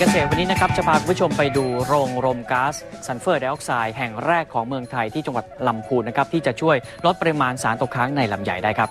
เกษตรวันนี้นะครับจะพาคุณผู้ชมไปดูโรงรมก๊าซซัลเฟอร์ไดออกไซด์แห่งแรกของเมืองไทยที่จังหวัดลำพูนนะครับที่จะช่วยลดปริมาณสารตกค้างในลำไยได้ครับ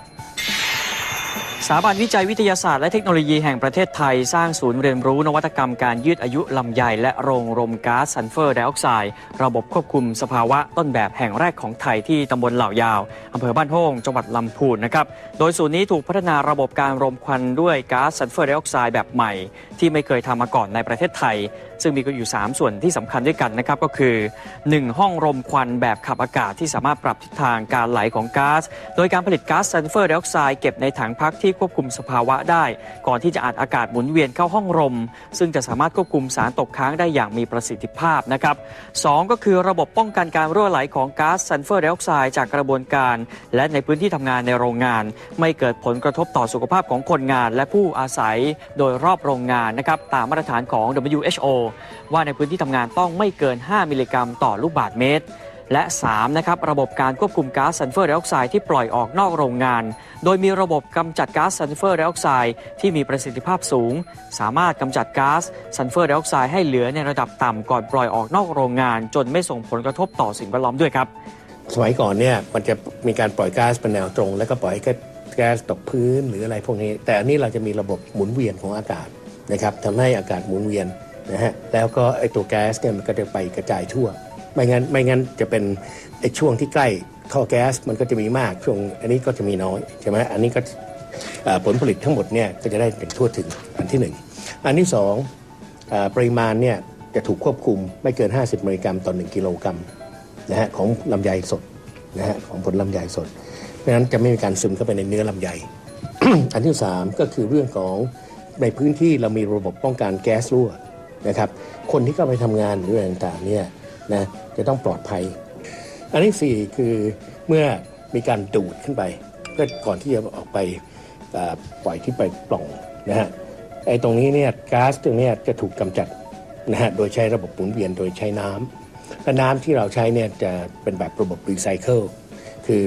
สถาบันวิจัยวิทยาศาสตร์และเทคโนโลยีแห่งประเทศไทย สร้างศูนย์เรียนรู้นวัตกรรมการยืดอายุลำไยและโรงรมก๊าซซัลเฟอร์ไดออกไซด์ระบบควบคุมสภาวะต้นแบบแห่งแรกของไทยที่ตำบลเหล่ายาวอำเภอบ้านโฮ่งจังหวัดลำพูนนะครับโดยศูนย์นี้ถูกพัฒนาระบบการรมควันด้วยก๊าซซัลเฟอร์ไดออกไซด์แบบใหม่ ที่ไม่เคยทำมาก่อนในประเทศไทย ซึ่งมีอยู่ 3 ส่วนที่สำคัญด้วยกันนะครับก็คือ 1. ห้องรมควันแบบขับอากาศที่สามารถปรับทิศทางการไหลของก๊าซโดยการผลิตก๊าซซัลเฟอร์ไดออกไซด์เก็บในถังพักที่ควบคุมสภาวะได้ ก่อนที่จะอัดอากาศหมุนเวียนเข้าห้องรม ซึ่งจะสามารถควบคุมสารตกค้างได้อย่างมีประสิทธิภาพนะครับสองก็คือระบบป้องกันการรั่วไหลของก๊าซซัลเฟอร์ไดออกไซด์จากกระบวนการ และในพื้นที่ทำงานในโรงงาน ไม่เกิดผลกระทบต่อสุขภาพของคนงาน และผู้อาศัยโดยรอบโรงงานนะครับตามมาตรฐานของ WHO ว่าในพื้นที่ทำงานต้องไม่เกิน 5 มิลลิกรัม ต่อลูกบาศก์เมตร และ3นะครับระบบการควบคุมก๊าซซัลเฟอร์ไดออกไซด์ที่ปล่อยออกนอกโรงงาน โดยมีระบบกำจัดก๊าซซัลเฟอร์ไดออกไซด์ที่มีประสิทธิภาพสูง สามารถกำจัดก๊าซซัลเฟอร์ไดออกไซด์ให้เหลือในระดับต่ำก่อนปล่อยออกนอกโรงงาน จนไม่ส่งผลกระทบต่อสิ่งแวดล้อมด้วยครับ สมัยก่อนเนี่ยมันจะมีการปล่อยก๊าซเป็นแนวตรง แล้วก็ปล่อยแก๊สตกพื้นหรืออะไรพวกนี้ แต่อันนี้เราจะมีระบบหมุนเวียนของอากาศนะครับทำให้อากาศหมุนเวียนนะฮะแล้วก็ไอตัวแก๊สเนี่ยมันก็จะไปกระจายทั่ว ไม่งั้นไม่งั้นจะเป็นไอช่วงที่ใกล้ท่อแก๊สมันก็จะมีมากช่วงอันนี้ก็จะมีน้อยใช่ไหมอันนี้ก็ผลผลิตทั้งหมดเนี่ยก็จะได้เป็นทั่วถึงอันที่หนึ่งอันที่สองปริมาณเนี่ยจะถูกควบคุมไม่เกิน 50มิลลิกรัมต่อ 1 กิโลกรัมนะฮะของลำไยสดนะฮะของผลลำไยสด เพราะฉะนั้นจะไม่มีการซึมเข้าไปในเนื้อลำไย อันที่สามก็คือเรื่องของในพื้นที่เรามีระบบป้องกันแก๊สรั่วนะครับคนที่เข้าไปทำงานหรืออะไรต่างๆเนี่ย นะจะต้องปลอดภัย อันที่สี่คือเมื่อมีการดูดขึ้นไปก็ก่อนที่จะออกไปปล่อยที่ไปปล่องนะฮะไอ้ตรงนี้เนี่ยก๊าซตรงนี้จะถูกกำจัดนะฮะโดยใช้ระบบหมุนเวียนโดยใช้น้ำและน้ำที่เราใช้เนี่ยจะเป็นแบบระบบรีไซเคิลคือ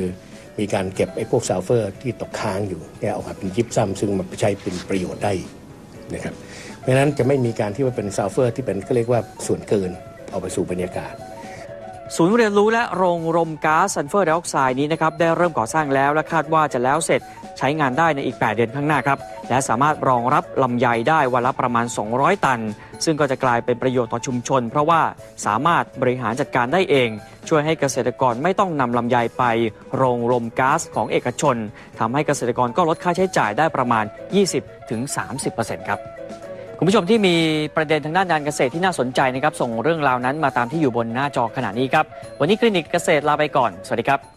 มีการเก็บไอ้พวกซัลเฟอร์ที่ตกค้างอยู่เนี่ยออกมาเป็นยิปซัมซึ่งมันใช้เป็นประโยชน์ได้นะครับเพราะฉะนั้นจะไม่มีการที่ว่าเป็นซัลเฟอร์ที่เป็นก็เรียกว่าส่วนเกิน ออกไปสู่บรรยากาศ ศูนย์เรียนรู้และโรงรมก๊าซซัลเฟอร์ไดออกไซด์นี้นะครับได้เริ่มก่อสร้างแล้วและคาดว่าจะแล้วเสร็จใช้งานได้ในอีก 8 เดือนข้างหน้าครับ และสามารถรองรับลำไยได้วันละประมาณ 200 ตัน ซึ่งก็จะกลายเป็นประโยชน์ต่อชุมชน เพราะว่าสามารถบริหารจัดการได้เอง ช่วยให้เกษตรกรไม่ต้องนำลำไยไป โรงรมก๊าซของเอกชนทำให้เกษตรกรก็ลดค่าใช้จ่ายได้ประมาณ 20-30%ครับ คุณผู้ชมที่มีประเด็นทางด้านการเกษตรที่น่าสนใจนะครับ ส่งเรื่องราวนั้นมาตามที่อยู่บนหน้าจอขณะนี้ครับ วันนี้คลินิกเกษตรลาไปก่อน สวัสดีครับ